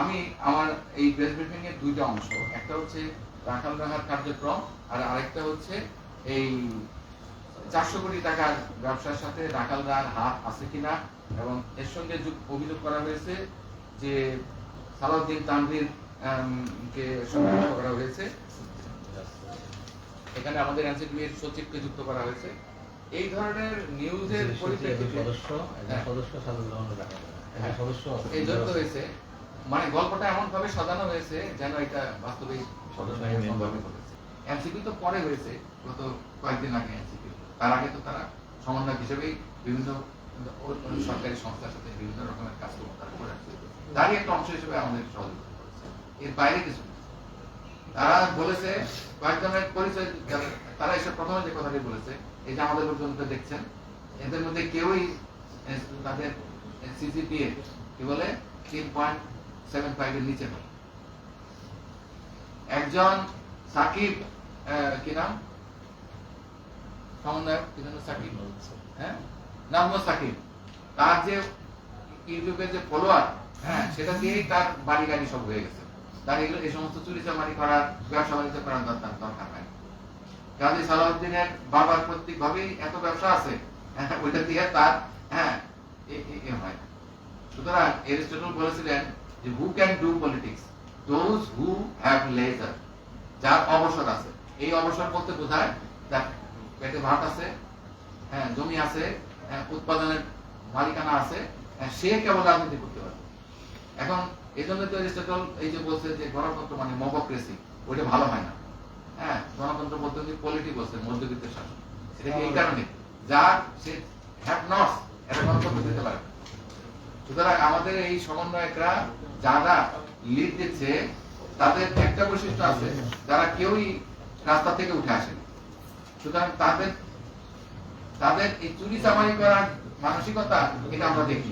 আমি আমার এই প্রেস ব্রিফিং এর দুইটা অংশ। একটা হচ্ছে রাখাল রাহার কার্যক্রম আর আরেকটা হচ্ছে এই চারশো কোটি টাকার ব্যবসার সাথে রাখাল রাহার হাত আছে কিনা এবং এর সঙ্গে অভিযোগ করা হয়েছে যে সালাউদ্দিন তানভীর কে সংযুক্ত করা হয়েছে। এখানে আমাদের এনসিটিভি সচিবকে যুক্ত করা হয়েছে। এই ধরনের নিউজের পরিপ্রেক্ষিতে সদস্য হ্যাঁ। সদস্য সাধারণ হ্যাঁ। সদস্য এই হয়েছে। মানে গল্পটা এমন ভাবে সাজানো হয়েছে যেন এটা ঘটেছে এনসিপি তো পরে হয়েছে গত কয়েকদিন আগে এনসিপি তার আগে তো তারা সমন্বয়ক হিসেবেই বিভিন্ন সরকারি সংস্থার সাথে বিভিন্ন রকমের কাজকর্ম তারা করে আসছে। তারই একটা অংশ হিসেবে আমাদের সহযোগিতা করেছে। এর বাইরে কিছু তারা বলেছে কয়েকজনের পরিচয় তারা এসব প্রথমে যে কথাটি বলেছে এই যে আমাদের পর্যন্ত দেখছেন এদের মধ্যে কেউই তাদের সিসিপিএ কি বলে তিন পয়েন্ট সেভেন ফাইভের নিচে নয় একজন সাকিব কি নাম? সমন্বয়ক হ্যাঁ? হ্যাঁ হয়ে চুরি চামারি করার ব্যবসা সালাউদ্দিনের বাবার প্রত্যেক ভাবেই এত ব্যবসা আছে হ্যাঁ, ওইটা দিয়ে তার হ্যাঁ হয়। সুতরাং এরিস্টটল বলেছিলেন যে who can do politics those who have leisure যার অবসর আছে। এই অবসর বলতে বোঝায় যার পেটে ভাত আছে হ্যাঁ জমি আছে হ্যাঁ, উৎপাদনের মালিকানা আছে হ্যাঁ, সে কেবল রাজনীতি করতে পারে এখন এই জন্য তো এরিস্টটল এই যে বলছে যে গণতন্ত্র মানে মবক্রেসি ওইটা ভালো হয় না। হ্যাঁ গণতন্ত্র পদ্ধতি পলিটি বলছে মধ্যবিত্তের শাসন। কি এই কারণে? যার সে হ্যাভ নট এটা গণতন্ত্র দিতে পারে না। সুতরাং আমাদের এই সমন্বয়করা যারা লিড দিচ্ছে, তাদের একটা বৈশিষ্ট্য আছে, যারা কেউই রাস্তা থেকে উঠে আসেন। সুতরাং তাদের তাদের এই চুরি চামারি করার মানসিকতা এটা আমরা দেখি